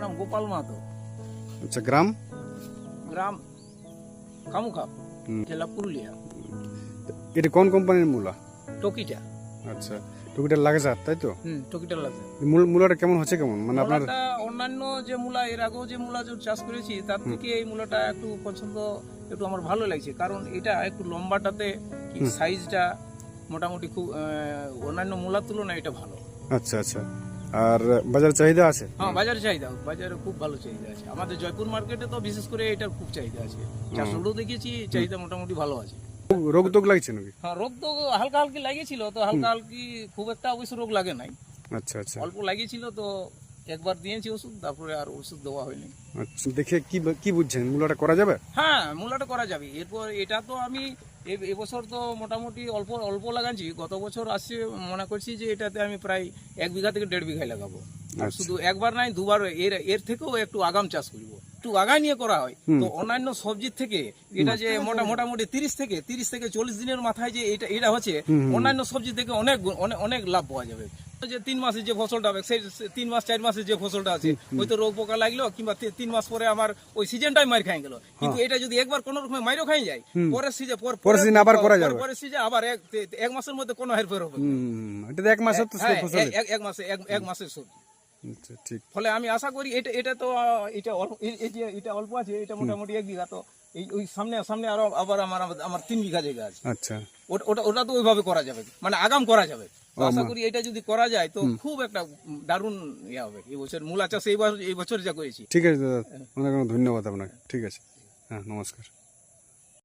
নাম গোপাল মাহাতো। আচ্ছা গ্রাম? গ্রাম কামুখাপ জেলা পুরুলিয়া। এটা কোন কোম্পানির মূলা? টকিটা। আচ্ছা টুকিটা লাগে স্যার তাই তো? হুম টকিটা মূল- মূলাটা কেমন হচ্ছে কেমন? মানে আপনার অন্যান্য যে মূলা এর আগেও যে মূলা যে চাষ করেছি তার থেকে এই মূলাটা একটু পছন্দ একটু আমার ভালো লাগছে। কারণ এটা একটু লম্বাটাতে সাইজটা মোটামুটি খুব অন্যান্য মূলার তুলনায় এটা ভালো। আচ্ছা আচ্ছা। আর বাজার চাহিদা আছে? হ্যাঁ বাজারে চাহিদা বাজারে খুব ভালো চাহিদা আছে। আমাদের জয়পুর মার্কেটে তো বিশেষ করে এটার খুব চাহিদা আছে। চাষগুলো দেখেছি চাহিদা মোটামুটি ভালো আছে। রোগ টোগ লাগছে নাকি? হ্যাঁ রোগ তো হালকা হালকি লাগিয়েছিল তো হালকা হালকি খুব একটা অবশ্য রোগ লাগে নাই। আচ্ছা আচ্ছা। অল্প লাগিয়েছিল তো একবার দিয়েছি ওষুধ তারপরে আর ওষুধ দেওয়া হয়নি। আচ্ছা দেখে কি কি বুঝছেন? মূলাটা করা যাবে? হ্যাঁ মূলাটা করা যাবে। এরপর এটা তো আমি এবছর তো মোটামুটি অল্প অল্প লাগাচ্ছি। গত বছর আসছে মনে করছি যে এটাতে আমি প্রায় এক বিঘা থেকে দেড় বিঘায় লাগাবো। শুধু একবার নাই দুবার এর এর থেকেও একটু আগাম চাষ করব। একটু আগায় নিয়ে করা হয়। তো অন্যান্য সবজির থেকে এটা যে মোটা মোটামুটি তিরিশ থেকে তিরিশ থেকে চল্লিশ দিনের মাথায় যে এটা এটা হচ্ছে অন্যান্য সবজি থেকে অনেক অনেক লাভ পাওয়া যাবে। যে তিন মাসে যে ফসলটা হবে সেই তিন মাস চার মাসে যে ফসলটা আছে হয়তো রোগ পোকা লাগল কিংবা তিন মাস পরে আমার ওই সিজনটাই মার খাই গেল। কিন্তু এটা যদি একবার কোন রকম মাইরও খাই যায় পরের সিজন পরের season আবার করা যাবে। পরের সিজন আবার এক এক মাসের মধ্যে কোনো হেরফের হবে এটা এক মাসের তো হ্যাঁ, ফসল। এক- মাসে এক সবজি আচ্ছা ঠিক। ফলে আমি আশা করি এটা এটা তো এটা এটা অল্প আছে এটা মোটামুটি এক বিঘা তো এই ওই সামনে সামনে আরও আবার আমার আমার- আমার তিন বিঘা জায়গা আছে। আচ্ছা। ওটা ওটা ওটা তো ওইভাবে করা যাবে। মানে আগাম করা যাবে। আশা করি এটা যদি করা যায় তো খুব একটা দারুণ ইয়ে হবে। এই বছর মূলা চাষ এই বছর এই বছর যা করেছি। ঠিক আছে দাদা। অনেক অনেক ধন্যবাদ আপনাকে। ঠিক আছে। হ্যাঁ নমস্কার।